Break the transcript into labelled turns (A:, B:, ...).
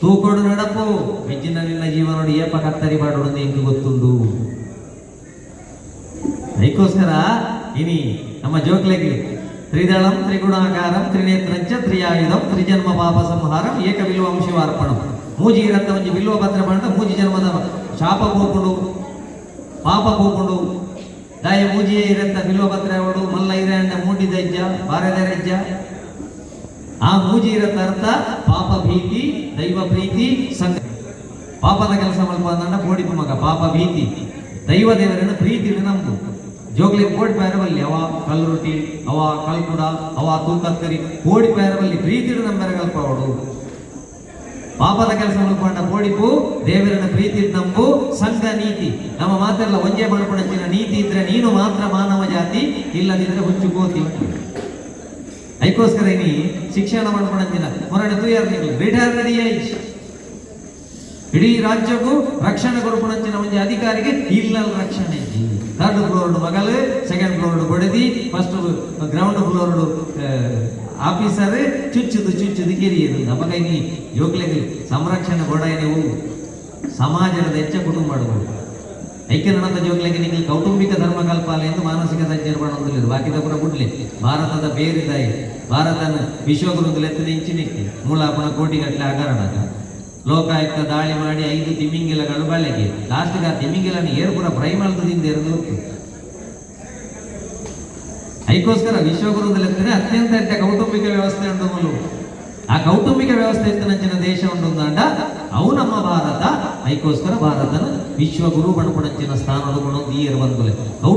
A: ತೂಕೋಡು ನಡಪು ಹೆಚ್ಚಿನ ನಿನ್ನ ಜೀವನೋಡು ಏಪ ಕತ್ತರಿ ಮಾಡೋದು ಎಂಕು ಗೊತ್ತುಂಡು ಅದಕ್ಕೋಸ್ಕರ ಇನಿ ನಮ್ಮ ಜೋಕ್ಲೆಗೆ ತ್ರಿದಳಂ ತ್ರಿಗುಣಾಕಾರಂ ತ್ರಿನೇತ್ರಂಚ ತ್ರಿಯಾಯುಧಂ ತ್ರಿಜನ್ಮ ಪಾಪ ಸಂಹಾರಂ ಏಕ ಬಿಲ್ವ ಅಂಶವಾರ್ಪಣಂ ಮೂಜಿ ಇರತ್ತ ಒಂಜಿ ಬಿಲ್ವ ಪತ್ರ ಬಂಡ ಮೂಜಿ ಜನ್ಮದ ಶಾಪ ಹೋಗ್ಕೊಂಡು ಪಾಪ ಹೋಗ್ಕೊಂಡು ದಾಯ ಮೂಜಿ ಇರತ್ತ ಬಿಲ್ವ ಪತ್ರ ಅವಡು ಮಲ್ಲ ಆ ಮೂಜಿ ಇರತ್ತ ಅರ್ಥ ಪಾಪ ಭೀತಿ, ದೈವ ಪ್ರೀತಿ ಸಂಗ ಪಾಪದ ಕೆಲಸ ಮಾಡ್ಬೋದನ್ನ ಕೋಡಿ ಮಗ, ಪಾಪ ಭೀತಿ. ದೈವ ದೇವರನ್ನ ಪ್ರೀತಿ ನಮ್ದು. ಜೋಗ್ಲಿ ಕೋಡಿ ಪ್ಯಾರವಲ್ಲಿ, ಅವ ಕಲ್ ರೊಟ್ಟಿ, ಅವ ಕಲ್ಕುಡ ಅವ ತೂಕತ್ತರಿ ಕೋಡಿ ಪ್ಯಾರವಲ್ಲಿ ಪ್ರೀತಿ ನಮ್ಮ ಪಾಪದ ಕೆಲಸ ಮಲ್ಕೊಂಡ ಕೋಡಿಪು ದೇವರನ್ನ ಪ್ರೀತಿ ನಂಬು ಸಂಘ ನೀತಿ. ನಮ್ಮ ಮಾತೆಲ್ಲ ಒಂಜೆ ಮಾಡ್ಕೊಂಡ ನೀತಿ ಇದ್ರೆ ನೀನು ಮಾತ್ರ ಮಾನವ ಜಾತಿ, ಇಲ್ಲದಿದ್ರೆ ಹುಚ್ಚು ಕೋತಿ ಅದಕ್ಕೋಸ್ಕರ ಇನಿ ಶಿಕ್ಷಣ ಮಾಡ್ಕೊಂಡಂಚಿನ ಮೊರಡೆ ತುಯಾರ್ ರಿಟೈರ್ ಏಜ್ ಇಡೀ ರಾಜ್ಯಕ್ಕೂ ರಕ್ಷಣೆ ಕೊಡ್ಕೊಂಡಂಚಿನ ಒಂದು ಅಧಿಕಾರಿಗೆ. ಇಲ್ಲ ರಕ್ಷಣೆ. ಥರ್ಡ್ ಫ್ಲೋರ್ಡ್ ಮಗಲು ಸೆಕೆಂಡ್ ಫ್ಲೋರ್ಡ್ ಬಡದಿ ಫಸ್ಟ್ ಗ್ರೌಂಡ್ ಫ್ಲೋರ್ಡ್ ಆಫೀಸರ್ ಚುಚ್ಚುದು ಚುಚ್ಚುದು ಕಿರಿಯದು ನಮಗಾಗಿ ಯೋಗ್ಲೆಗೆ ಸಂರಕ್ಷಣೆ ಕೊಡ ನೀವು ಸಮಾಜದ ಹೆಚ್ಚ ಕುಟುಂಬ ಮಾಡಬಹುದು ಐಕ್ಯನಂದ ಜೋಗ್ಲೆಗೆ ನೀವು ಕೌಟುಂಬಿಕ ಧರ್ಮ ಕಲ್ಪಾಲ ಎಂದು ಮಾನಸಿಕ ತಜ್ಞರು ಮಾಡೋದಿಲ್ಲ ಬಾಕಿದ ಕೂಡ ಬಿಡ್ಲಿ ಭಾರತದ ಬೇರಿದಾಯಿ. ಭಾರತನ ವಿಶ್ವಗುರುಗಳು ಎತ್ತಿನ ಇಂಚಿನಿಕ್ಕೆ ಮೂಲಾಪನ ಕೋಟಿಗಟ್ಟಲೆ ಹಗರಣ ಲೋಕಾಯುಕ್ತ ದಾಳಿ ಮಾಡಿ ಐದು ತಿಮಿಂಗಿಲಗಳು ಬಳೆಗೆ ಲಾಸ್ಟ್ಗೆ ಆ ತಿಮಿಂಗಿಲನ ಏರ್ಪುರ ಪ್ರೈಮಲ್ತದಿಂದ ಎರೆದು ಅದಕ್ಕೋಸ್ಕರ ವಿಶ್ವಗುರುದಲ್ಲಿ ಎತ್ತಿನ ಅತ್ಯಂತ ಕೌಟುಂಬಿಕ ವ್ಯವಸ್ಥೆ ಉಂಟು ಮೂಲು. ಆ ಕೌಟುಂಬಿಕ ವ್ಯವಸ್ಥೆ ಎತ್ತಿನಂಚಿನ ದೇಶ ಉಂಟು ಅಂದ ಅವು ನಮ್ಮ ಭಾರತ. ಅದಕ್ಕೋಸ್ಕರ ಭಾರತನ ವಿಶ್ವಗುರು ಬಣ್ಪಣಂಚಿನ ಸ್ಥಾನದ ಗುಣ ಈ ಕೌಟುಂಬಿಕ